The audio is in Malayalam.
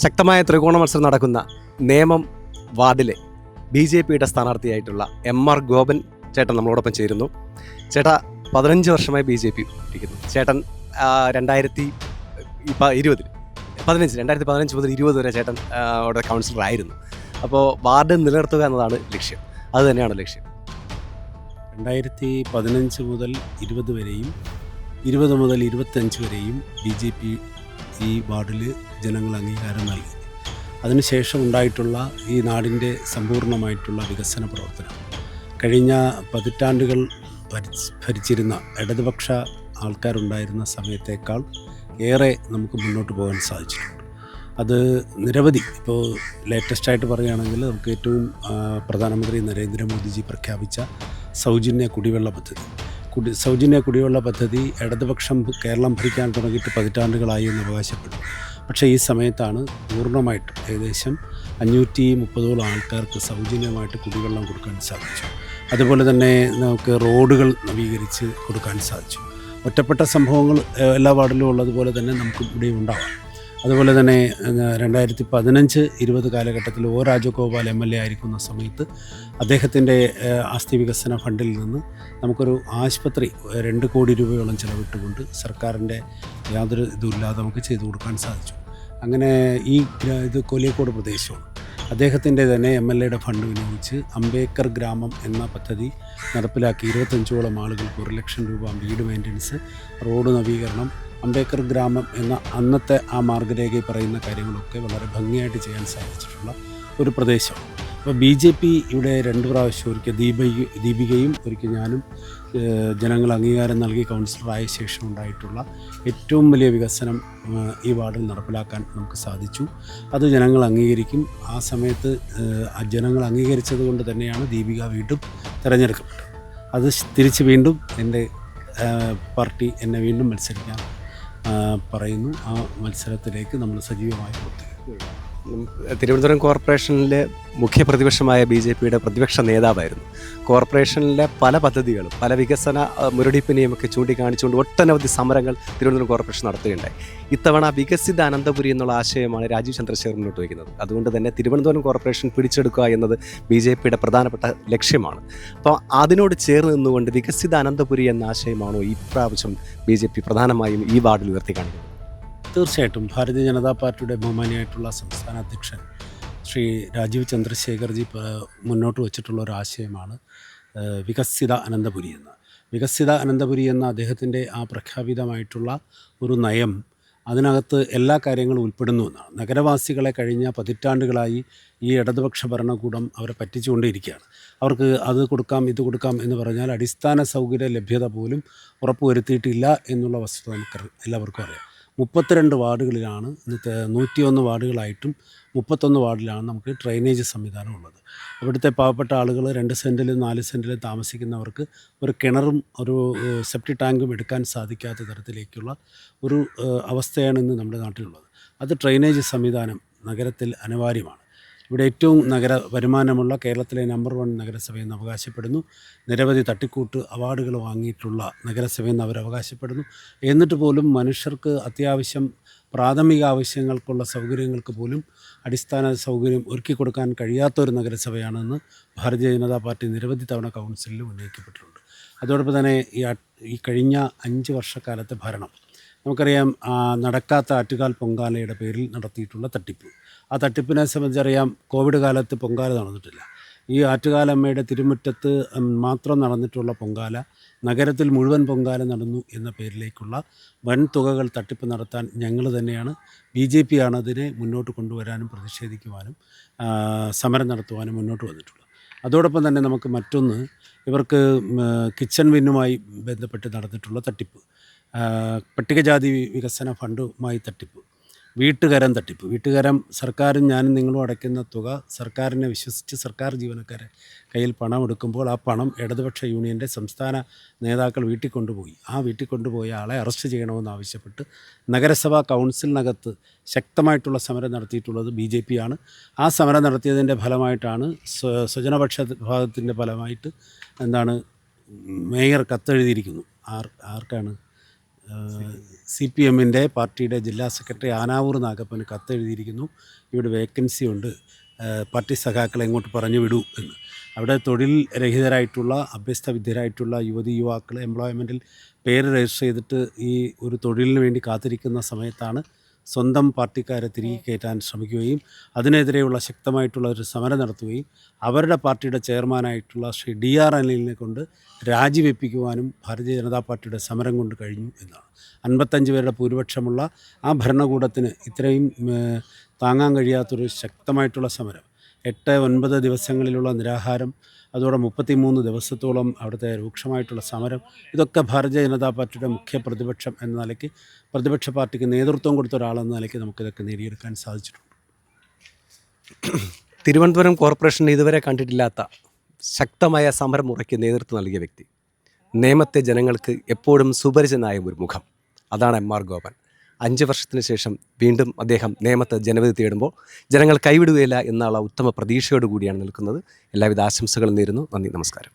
ശക്തമായ ത്രികോണ മത്സരം നടക്കുന്ന നേമം വാർഡിലെ ബി ജെ പിയുടെ സ്ഥാനാർത്ഥിയായിട്ടുള്ള എം ആർ ഗോപൻ ചേട്ടൻ നമ്മളോടൊപ്പം ചേരുന്നു. ചേട്ടാ പതിനഞ്ച് വർഷമായി ബി ജെ പി ഇരിക്കുന്നു ചേട്ടൻ രണ്ടായിരത്തി ഇരുപതിൽ പതിനഞ്ച് രണ്ടായിരത്തി പതിനഞ്ച് മുതൽ ഇരുപത് വരെ ചേട്ടൻ അവിടെ കൗൺസിലർ ആയിരുന്നു. അപ്പോൾ വാർഡ് നിലനിർത്തുക എന്നതാണ് ലക്ഷ്യം. അത് തന്നെയാണ് ലക്ഷ്യം. രണ്ടായിരത്തി പതിനഞ്ച് മുതൽ ഇരുപത് വരെയും ഇരുപത് മുതൽ ഇരുപത്തഞ്ച് വരെയും ബി ജെ പി ഈ വാർഡിൽ ജനങ്ങൾ അംഗീകാരം നൽകി. അതിനുശേഷം ഉണ്ടായിട്ടുള്ള ഈ നാടിന്റെ സമ്പൂർണമായിട്ടുള്ള വികസന പ്രവർത്തനം. കഴിഞ്ഞ പതിറ്റാണ്ടുകൾ ഭരിച്ച് ഭരിച്ചിരുന്ന ഇടതുപക്ഷ ആൾക്കാരുണ്ടായിരുന്ന സമയത്തേക്കാൾ ഏറെ നമുക്ക് മുന്നോട്ട് പോകാൻ സാധിച്ചിട്ടുണ്ട്. അത് നിരവധി ഇപ്പോൾ ലേറ്റസ്റ്റായിട്ട് പറയുകയാണെങ്കിൽ നമുക്ക് ഏറ്റവും പ്രധാനമന്ത്രി നരേന്ദ്രമോദിജി പ്രഖ്യാപിച്ച സൗജന്യ കുടിവെള്ള പദ്ധതി. കുടി സൗജന്യ കുടിവെള്ള പദ്ധതി ഇടതുപക്ഷം കേരളം ഭരിക്കാൻ തുടങ്ങിയിട്ട് പതിറ്റാണ്ടുകളായി എന്ന് അവകാശപ്പെടും പക്ഷേ ഈ സമയത്താണ് പൂർണമായിട്ട് ഏകദേശം അഞ്ഞൂറ്റി മുപ്പതോളം ആൾക്കാർക്ക് സൗജന്യമായിട്ട് കുടിവെള്ളം കൊടുക്കാൻ സാധിച്ചു. അതുപോലെ തന്നെ നമുക്ക് റോഡുകൾ നവീകരിച്ച് കൊടുക്കാൻ സാധിച്ചു. ഒറ്റപ്പെട്ട സംഭവങ്ങൾ എല്ലാ വാർഡിലും ഉള്ളതുപോലെ തന്നെ നമുക്ക് ഇവിടെ ഉണ്ടാവാം. അതുപോലെ തന്നെ രണ്ടായിരത്തി പതിനഞ്ച് ഇരുപത് കാലഘട്ടത്തിൽ O Rajagopal M L A ആയിരിക്കുന്ന സമയത്ത് അദ്ദേഹത്തിന്റെ ആസ്തി വികസന ഫണ്ടിൽ നിന്ന് നമുക്കൊരു ആശുപത്രി രണ്ട് കോടി രൂപയോളം ചിലവിട്ടുകൊണ്ട് സർക്കാരിന്റെ യാതൊരു ഇതുമില്ലാതെ നമുക്ക് ചെയ്തു കൊടുക്കാൻ സാധിച്ചു. അങ്ങനെ ഈ ഇത് കോലിയക്കോട് പ്രദേശമാണ്. അദ്ദേഹത്തിന്റെ തന്നെ എം എൽ എയുടെ ഫണ്ട് വിനിയോഗിച്ച് അംബേദ്കർ ഗ്രാമം എന്ന പദ്ധതി നടപ്പിലാക്കി ഇരുപത്തഞ്ചോളം ആളുകൾക്ക് ഒരു ലക്ഷം രൂപ വീട് മെയിന്റനൻസ് റോഡ് നവീകരണം അംബേദ്കർ ഗ്രാമം എന്ന അന്നത്തെ ആ മാർഗരേഖയിൽ പറയുന്ന കാര്യങ്ങളൊക്കെ വളരെ ഭംഗിയായിട്ട് ചെയ്യാൻ സാധിച്ചിട്ടുള്ള ഒരു പ്രദേശമാണ് അപ്പോൾ ബി ജെ പി ഇവിടെ രണ്ട് പ്രാവശ്യം ഒരിക്കൽ ദീപിക ദീപികയും ഒരിക്കൽ ഞാനും ജനങ്ങൾ അംഗീകാരം നൽകി കൗൺസിലറായ ശേഷം ഉണ്ടായിട്ടുള്ള ഏറ്റവും വലിയ വികസനം ഈ വാർഡിൽ നടപ്പിലാക്കാൻ നമുക്ക് സാധിച്ചു. അത് ജനങ്ങൾ അംഗീകരിക്കും. ആ സമയത്ത് ജനങ്ങൾ അംഗീകരിച്ചത് കൊണ്ട് തന്നെയാണ് ദീപിക വീണ്ടും തിരഞ്ഞെടുക്കപ്പെട്ടത്. അത് തിരിച്ച് വീണ്ടും എന്റെ പാർട്ടി എന്നെ വീണ്ടും മത്സരിക്കാൻ പറയുന്നു. ആ മത്സരത്തിലേക്ക് നമ്മൾ സജീവമായി ഉം, തിരുവനന്തപുരം കോർപ്പറേഷനിലെ മുഖ്യ പ്രതിപക്ഷമായ ബി ജെ പിയുടെ പ്രതിപക്ഷ നേതാവായിരുന്നു. കോർപ്പറേഷനിലെ പല പദ്ധതികളും പല വികസന മുരടിപ്പിനെയും ഒക്കെ ചൂണ്ടിക്കാണിച്ചുകൊണ്ട് ഒട്ടനവധി സമരങ്ങൾ തിരുവനന്തപുരം കോർപ്പറേഷൻ നടത്തുകയുണ്ടായി. ഇത്തവണ വികസിത അനന്തപുരി എന്നുള്ള ആശയമാണ് രാജീവ് ചന്ദ്രശേഖർ മുന്നോട്ട് വയ്ക്കുന്നത്. അതുകൊണ്ട് തന്നെ തിരുവനന്തപുരം കോർപ്പറേഷൻ പിടിച്ചെടുക്കുക എന്നത് ബി ജെ പിയുടെ പ്രധാനപ്പെട്ട ലക്ഷ്യമാണ്. അപ്പോൾ അതിനോട് ചേർന്ന് നിന്നുകൊണ്ട് വികസിത അനന്തപുരി എന്ന ആശയമാണോ ഈ പ്രാവശ്യം ബി ജെ പി പ്രധാനമായും ഈ വാർഡിൽ ഉയർത്തി തീർച്ചയായിട്ടും ഭാരതീയ ജനതാ പാർട്ടിയുടെ ബഹുമാനിയായിട്ടുള്ള സംസ്ഥാന അധ്യക്ഷൻ ശ്രീ രാജീവ് ചന്ദ്രശേഖർജി മുന്നോട്ട് വച്ചിട്ടുള്ള ഒരു ആശയമാണ് വികസിത അനന്തപുരി എന്ന്. വികസിത അനന്തപുരി എന്ന അദ്ദേഹത്തിന്റെ ആ പ്രഖ്യാപിതമായിട്ടുള്ള ഒരു നയം അതിനകത്ത് എല്ലാ കാര്യങ്ങളും ഉൾപ്പെടുന്നു എന്നാണ്. നഗരവാസികളെ കഴിഞ്ഞ പതിറ്റാണ്ടുകളായി ഈ ഇടതുപക്ഷ ഭരണകൂടം അവരെ പറ്റിച്ചുകൊണ്ടിരിക്കുകയാണ്. അവർക്ക് അത് കൊടുക്കാം ഇത് കൊടുക്കാം എന്ന് പറഞ്ഞാൽ അടിസ്ഥാന സൗകര്യ ലഭ്യത പോലും ഉറപ്പുവരുത്തിയിട്ടില്ല എന്നുള്ള വസ്തുത നമുക്ക് എല്ലാവർക്കും അറിയാം. മുപ്പത്തിരണ്ട് വാർഡുകളിലാണ് ഇന്നത്തെ നൂറ്റിയൊന്ന് വാർഡുകളായിട്ടും മുപ്പത്തൊന്ന് വാർഡിലാണ് നമുക്ക് ഡ്രൈനേജ് സംവിധാനം ഉള്ളത്. അവിടുത്തെ പാവപ്പെട്ട ആളുകൾ രണ്ട് സെന്റിലും നാല് സെന്റിലും താമസിക്കുന്നവർക്ക് ഒരു കിണറും ഒരു സെപ്റ്റി ടാങ്കും എടുക്കാൻ സാധിക്കാത്ത തരത്തിലേക്കുള്ള ഒരു അവസ്ഥയാണ് ഇന്ന് നമ്മുടെ നാട്ടിലുള്ളത്. അത് ഡ്രൈനേജ് സംവിധാനം നഗരത്തിൽ അനിവാര്യമാണ്. ഇവിടെ ഏറ്റവും നഗര വരുമാനമുള്ള കേരളത്തിലെ നമ്പർ വൺ നഗരസഭയെന്ന് അവകാശപ്പെടുന്നു. നിരവധി തട്ടിക്കൂട്ട് അവാർഡുകൾ വാങ്ങിയിട്ടുള്ള നഗരസഭയെന്ന് അവർ അവകാശപ്പെടുന്നു. എന്നിട്ട് പോലും മനുഷ്യർക്ക് അത്യാവശ്യം പ്രാഥമിക ആവശ്യങ്ങൾക്കുള്ള സൗകര്യങ്ങൾക്ക് പോലും അടിസ്ഥാന സൗകര്യം ഒരുക്കി കൊടുക്കാൻ കഴിയാത്ത ഒരു നഗരസഭയാണെന്ന് ഭാരതീയ ജനതാ പാർട്ടി നിരവധി തവണ കൗൺസിലിൽ ഉന്നയിക്കപ്പെട്ടിട്ടുണ്ട്. അതോടൊപ്പം തന്നെ ഈ ഈ കഴിഞ്ഞ അഞ്ച് വർഷക്കാലത്തെ ഭരണം. നമുക്കറിയാം നടക്കാത്ത ആറ്റുകാൽ പൊങ്കാലയുടെ പേരിൽ നടത്തിയിട്ടുള്ള തട്ടിപ്പ്. ആ തട്ടിപ്പിനെ സംബന്ധിച്ചറിയാം കോവിഡ് കാലത്ത് പൊങ്കാല നടന്നിട്ടില്ല. ഈ ആറ്റുകാലമ്മയുടെ തിരുമുറ്റത്ത് മാത്രം നടന്നിട്ടുള്ള പൊങ്കാല നഗരത്തിൽ മുഴുവൻ പൊങ്കാല നടന്നു എന്ന പേരിലേക്കുള്ള വൻ തുകകൾ തട്ടിപ്പ് നടത്താൻ ഞങ്ങൾ തന്നെയാണ്. ബി ജെ പി ആണ് അതിനെ മുന്നോട്ട് കൊണ്ടുവരാനും പ്രതിഷേധിക്കുവാനും സമരം നടത്തുവാനും മുന്നോട്ട് വന്നിട്ടുള്ളത്. അതോടൊപ്പം തന്നെ നമുക്ക് മറ്റൊന്ന് ഇവർക്ക് കിച്ചൺ വിന്നുമായി ബന്ധപ്പെട്ട് നടന്നിട്ടുള്ള തട്ടിപ്പ് പട്ടികജാതി വികസന ഫണ്ടുമായി തട്ടിപ്പ്. വീട്ടുകരം തട്ടിപ്പ്. വീട്ടുകരം സർക്കാരും ഞാനും നിങ്ങളും അടയ്ക്കുന്ന തുക സർക്കാരിനെ വിശ്വസിച്ച് സർക്കാർ ജീവനക്കാരെ കയ്യിൽ പണം എടുക്കുമ്പോൾ ആ പണം ഇടതുപക്ഷ യൂണിയന്റെ സംസ്ഥാന നേതാക്കൾ വീട്ടിൽ കൊണ്ടുപോയി. ആ വീട്ടിൽ കൊണ്ടുപോയ ആളെ അറസ്റ്റ് ചെയ്യണമെന്ന് ആവശ്യപ്പെട്ട് നഗരസഭാ കൗൺസിലിനകത്ത് ശക്തമായിട്ടുള്ള സമരം നടത്തിയിട്ടുള്ളത് ബി ജെ പി ആണ്. ആ സമരം നടത്തിയതിന്റെ ഫലമായിട്ടാണ് സ്വ- സ്വജനപക്ഷ വിഭാഗത്തിന്റെ ഫലമായിട്ട് എന്താണ് മേയർ കത്തെഴുതിയിരിക്കുന്നു. ആർ ആർക്കാണ് സി പി എമ്മിന്റെ പാർട്ടിയുടെ ജില്ലാ സെക്രട്ടറി ആനാവൂർ നാഗപ്പന് കത്തെഴുതിയിരിക്കുന്നു. ഇവിടെ വേക്കൻസി ഉണ്ട്. പാർട്ടി സഖാക്കളെ ഇങ്ങോട്ട് പറഞ്ഞു വിടൂ എന്ന്. അവിടെ തൊഴിൽ രഹിതരായിട്ടുള്ള അഭ്യസ്ത വിദ്യരായിട്ടുള്ള യുവതി യുവാക്കൾ എംപ്ലോയ്മെന്റിൽ പേര് രജിസ്റ്റർ ചെയ്തിട്ട് ഈ ഒരു തൊഴിലിന് വേണ്ടി കാത്തിരിക്കുന്ന സമയത്താണ് സ്വന്തം പാർട്ടിക്കാരെ തിരികെ കയറ്റാൻ ശ്രമിക്കുകയും അതിനെതിരെയുള്ള ശക്തമായിട്ടുള്ള ഒരു സമരം നടത്തുകയും അവരുടെ പാർട്ടിയുടെ ചെയർമാനായിട്ടുള്ള ശ്രീ ഡി ആർ അനിലിനെ കൊണ്ട് രാജിവെപ്പിക്കുവാനും ഭാരതീയ ജനതാ പാർട്ടിയുടെ സമരം കൊണ്ട് കഴിഞ്ഞു എന്നാണ്. അൻപത്തഞ്ച് പേരുടെ ഭൂരിപക്ഷമുള്ള ആ ഭരണകൂടത്തിന് ഇത്രയും താങ്ങാൻ കഴിയാത്തൊരു ശക്തമായിട്ടുള്ള സമരം. എട്ട് ഒൻപത് ദിവസങ്ങളിലുള്ള നിരാഹാരം അതോടെ മുപ്പത്തി മൂന്ന് ദിവസത്തോളം അവിടുത്തെ രൂക്ഷമായിട്ടുള്ള സമരം. ഇതൊക്കെ ഭാരതീയ ജനതാ പാർട്ടിയുടെ മുഖ്യ പ്രതിപക്ഷം എന്ന നിലയ്ക്ക് പ്രതിപക്ഷ പാർട്ടിക്ക് നേതൃത്വം കൊടുത്ത ഒരാളെന്ന നിലയ്ക്ക് നമുക്കിതൊക്കെ നേടിയെടുക്കാൻ സാധിച്ചിട്ടുണ്ട്. തിരുവനന്തപുരം കോർപ്പറേഷൻ ഇതുവരെ കണ്ടിട്ടില്ലാത്ത ശക്തമായ സമരം മുറയ്ക്ക് നേതൃത്വം നൽകിയ വ്യക്തി. നിയമത്തെ ജനങ്ങൾക്ക് എപ്പോഴും സുപരിചിതനായ ഒരു മുഖം. അതാണ് എം ആർ ഗോപൻ. അഞ്ച് വർഷത്തിന് ശേഷം വീണ്ടും അദ്ദേഹം നേമത്ത് ജനവിധി തേടുമ്പോൾ ജനങ്ങൾ കൈവിടുകയില്ല എന്നുള്ള ഉത്തമ പ്രതീക്ഷയോട് കൂടിയാണ് നിൽക്കുന്നത്. എല്ലാവിധ ആശംസകളും നേരുന്നു. നന്ദി. നമസ്കാരം.